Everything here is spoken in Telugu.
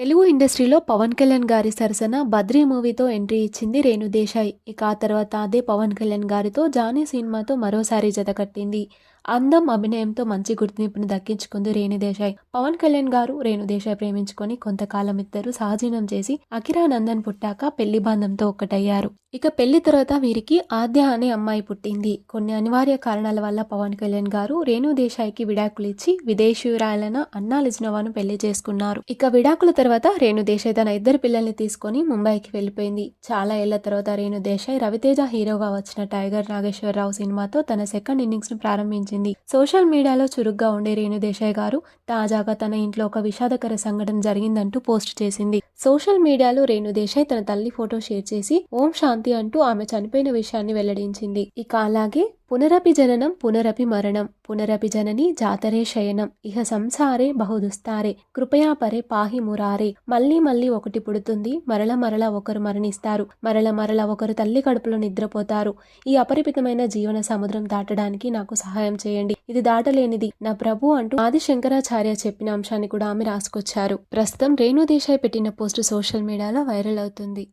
తెలుగు ఇండస్ట్రీలో పవన్ కళ్యాణ్ గారి సరసన బద్రీ మూవీతో ఎంట్రీ ఇచ్చింది రేణు దేశాయ్. ఇక ఆ తర్వాత అదే పవన్ కళ్యాణ్ గారితో జానీ సినిమాతో మరోసారి జత కట్టింది. అందం అభినయంతో మంచి గుర్తింపును దక్కించుకుంది రేణు దేశాయ్. పవన్ కళ్యాణ్ గారు రేణు దేశాయ్ ప్రేమించుకొని కొంతకాలం ఇద్దరు సహజీవనం చేసి అకిరా నందన్ పుట్టాక పెళ్ళి బంధంతో ఒక్కటయ్యారు. ఇక పెళ్ళి తర్వాత వీరికి ఆద్య అనే అమ్మాయి పుట్టింది. కొన్ని అనివార్య కారణాల వల్ల పవన్ కళ్యాణ్ గారు రేణు దేశాయ్కి విడాకులు ఇచ్చి విదేశీయురాయలైన అన్నా లిజ్నోవాను పెళ్ళి చేసుకున్నారు. ఇక విడాకుల తర్వాత రేణు దేశాయ్ తన ఇద్దరు పిల్లల్ని తీసుకొని ముంబైకి వెళ్ళిపోయింది. చాలా ఏళ్ళ తర్వాత రేణు దేశాయ్ రవితేజ హీరోగా వచ్చిన టైగర్ నాగేశ్వరరావు సినిమాతో తన సెకండ్ ఇన్నింగ్స్ను ప్రారంభించింది సోషల్ మీడియాలో చురుగ్గా ఉండే రేణు దేశాయ్ గారు తాజాగా తన ఇంట్లో ఒక విషాదకర సంఘటన జరిగిందంటూ పోస్ట్ చేసింది. సోషల్ మీడియాలో రేణు దేశాయ్ తన తల్లి ఫోటో షేర్ చేసి ఓం శాంతి అంటూ ఆమె చనిపోయిన విషయాన్ని వెల్లడించింది. ఇక అలాగే పునరపి జననం పునరపి మరణం పునరపి జనని జాతరే శయనం ఇహ సంసారే బహుదుస్తారే కృపయా పరే పాహి మురారే. మళ్ళీ మళ్ళీ ఒకటి పుడుతుంది మరల మరల ఒకరు మరణిస్తారు మరల మరల ఒకరు తల్లి కడుపులో నిద్రపోతారు. ఈ అపరిమితమైన జీవన సముద్రం దాటడానికి నాకు సహాయం చేయండి. ఇది దాటలేనిది. నా ప్రభు అంటూ ఆది శంకరాచార్య చెప్పిన అంశాన్ని కూడా ఆమె రాసుకొచ్చారు. ప్రస్తుతం రేణు దేశాయ్ పెట్టిన పోస్ట్ సోషల్ మీడియాలో వైరల్ అవుతుంది.